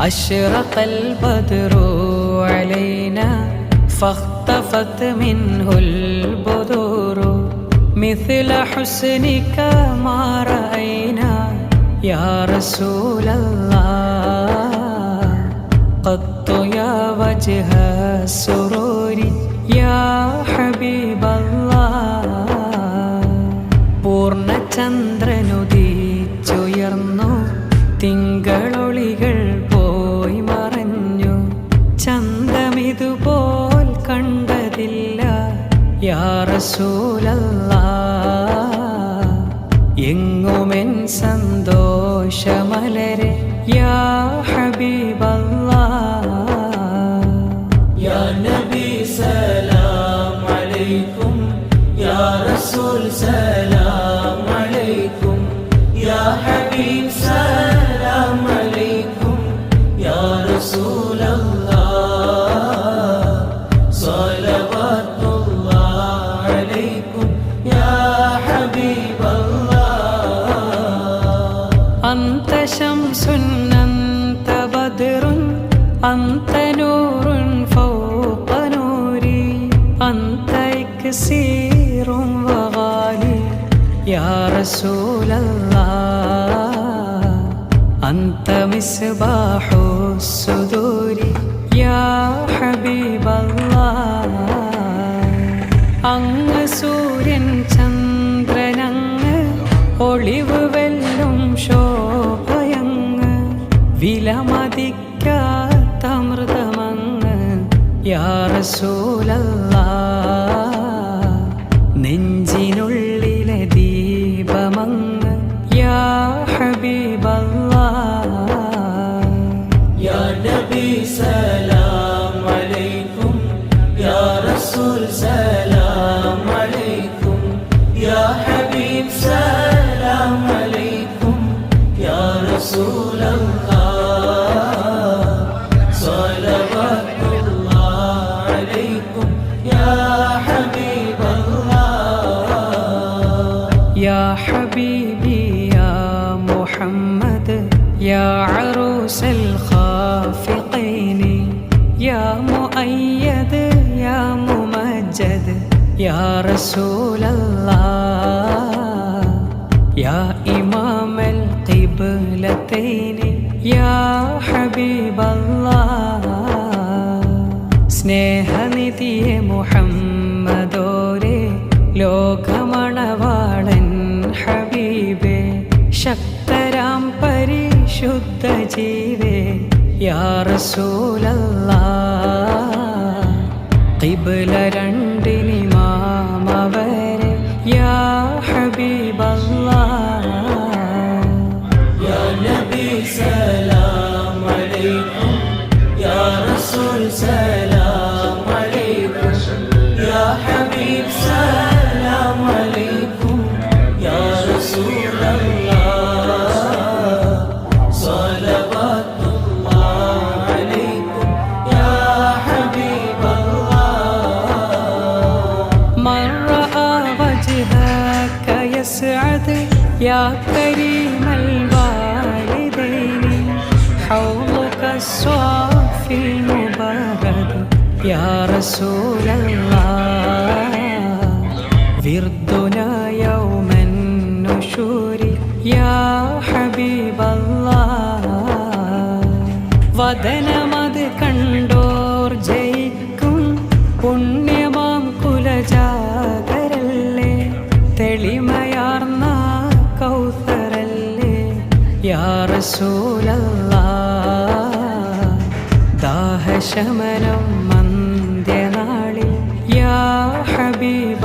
أشرق البدر علينا فاختفت منه البذور مثل حسنك ما رأينا يا رسول الله قط يا وجه السرور يا حبيب الله പൂർണ്ണചന്ദ്രനുദിച്ചുയർന്നു തിങ്കളൊളികൾ എങ്ങുമെൻ സന്തോഷമലരെ യാ ഹബീബല്ലാ യാ നബി സലാം അലൈക്കും യാ റസൂൽ സലാം അലൈക്കും യാ ഹബീബ് സലാം أنت شمس أنت بدر أنت نور فوق نوري أنت إكسير وغالي. يا رسول الله أنت مصباح الصدور. يا حبيب الله യാറസൂലല്ല നെഞ്ചിനുള്ളിലെ ദീപമങ്ങ്. യാ ഹബീബല്ല യാ നബി സലാം അലൈക്കും യാ റസൂൽ സലാം അലൈക്കും യാ ഹബീബ് സലാം يا حبيبي يا محمد يا عروس الخافقين يا مؤيد يا ممجد يا رسول الله يا إمام القبلتين يا حبيب الله സ്നേഹനിധിയെ മുഹമ്മദോരെ ലോകമണവാളൻ യാ റസൂലല്ലാ ഖിബ്ല രണ്ടിനിമാമവരെ യാ ഹബീബല്ലാ. أسعد يا كريم الوالدين. حولك الصافي المبارك يا رسول الله. فردنا يوم النشور يا حبيب الله. ودنا ദാഹശമനം മന്ത്യനാളിൽ യാ ഹബീബ